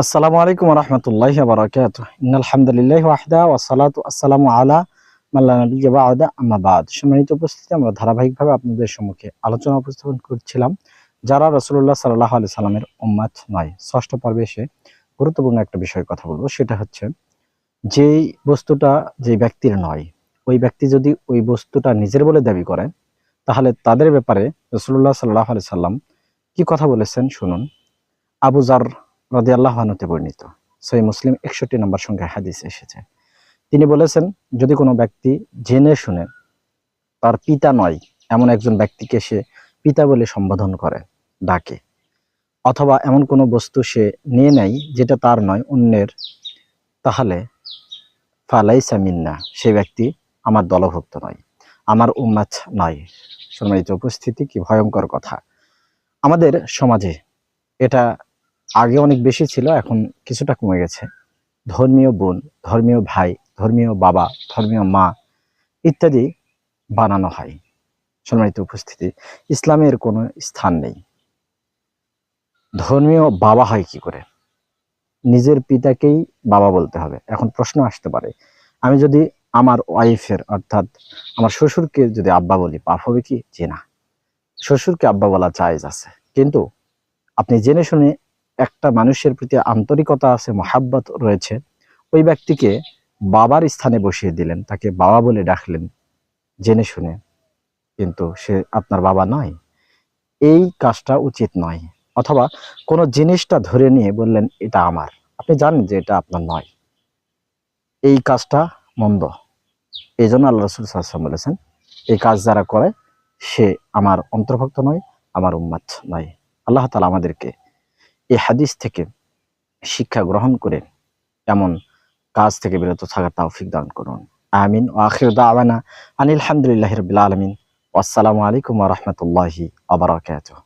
আসসালামু আলাইকুম রহমতুল্লাহ বারাকাত আলহামদুলিল্লাহ ওয়াহদা ওয়াসালাতু আসসালামু আলা মাল্লা নবী বাদা। আম্মা বাদ। সম্মানিত উপস্থিতি, আমরা ধারাবাহিকভাবে আপনাদের সম্মুখে আলোচনা উপস্থাপন করছিলাম, যারা রসুল্লাহ সাল্লাহ আলি সাল্লামের উম্মাত নয়। ষষ্ঠ পর্বে এসে গুরুত্বপূর্ণ একটা বিষয়ে কথা বলব, সেটা হচ্ছে যেই বস্তুটা যে ব্যক্তির নয়, ওই ব্যক্তি যদি ওই বস্তুটা নিজের বলে দাবি করে, তাহলে তাদের ব্যাপারে রসুল্লাহ সাল্লাহ আলি সাল্লাম কি কথা বলেছেন শুনুন। আবু জার রদি আল্লাহ আনুতে বর্ণিত। সই মুসলিম একষট্টি নম্বর সংখ্যায় হাদিস এসেছে। তিনি বলেছেন, যদি কোনো ব্যক্তি জেনে শুনে তার পিতা নয়, এমন একজন ব্যক্তিকে সে পিতা বলে সম্বোধন করে, ডাকে, অথবা এমন কোনো বস্তু সে নিয়ে নেয় যেটা তার নয়, অন্যের, তাহলে ফালাইসা মিন্না, সে ব্যক্তি আমার দলভুক্ত নয়, আমার উম্মাত নয়। সম্মানিত উপস্থিতি, কি ভয়ঙ্কর কথা। আমাদের সমাজে এটা আগে অনেক বেশি ছিল, এখন কিছুটা কমে গেছে। ধর্মীয় বোন, ধর্মীয় ভাই, ধর্মীয় বাবা, ধর্মীয় মা ইত্যাদি বানানো হয়। সম্মানিত উপস্থিতি, ইসলামের কোনো স্থান নেই। ধর্মীয় বাবা হয় কি করে? নিজের পিতাকেই বাবা বলতে হবে। এখন প্রশ্ন আসতে পারে, আমি যদি আমার ওয়াইফের অর্থাৎ আমার শ্বশুরকে যদি আব্বা বলি, পাপ হবে কি? যে না। শ্বশুরকে আব্বা বলা জায়েজ আছে। কিন্তু আপনি জেনে শুনে একটা মানুষের প্রতি আন্তরিকতা আছে, মহাব্বত রয়েছে, ওই ব্যক্তিকে বাবার স্থানে বসিয়ে দিলেন, তাকে বাবা বলে ডাকলেন, জেনে শুনে। কিন্তু সে আপনার বাবা নয়। এই কাজটা উচিত নয়। অথবা কোনো জিনিসটা ধরে নিয়ে বললেন, এটা আমার। আপনি জানেন যে এটা আপনার নয়। এই কাজটা মন্দ। এই জন্য আল্লাহ রসুল সাল্লাম বলেছেন, এই কাজ যারা করে, সে আমার অন্তর্ভুক্ত নয়, আমার উম্মাত নয়। আল্লাহ তালা আমাদেরকে এই হাদিস থেকে শিক্ষা গ্রহণ করে এমন কাজ থেকে বিরত থাকার তাওফিক দান করুন। আমিন। ও আখির দাওয়ানা আনিল হামদুলিল্লাহ রবিল আলমিন। আসসালামু আলাইকুম রহমতুল্লাহি আবরাকাতুহ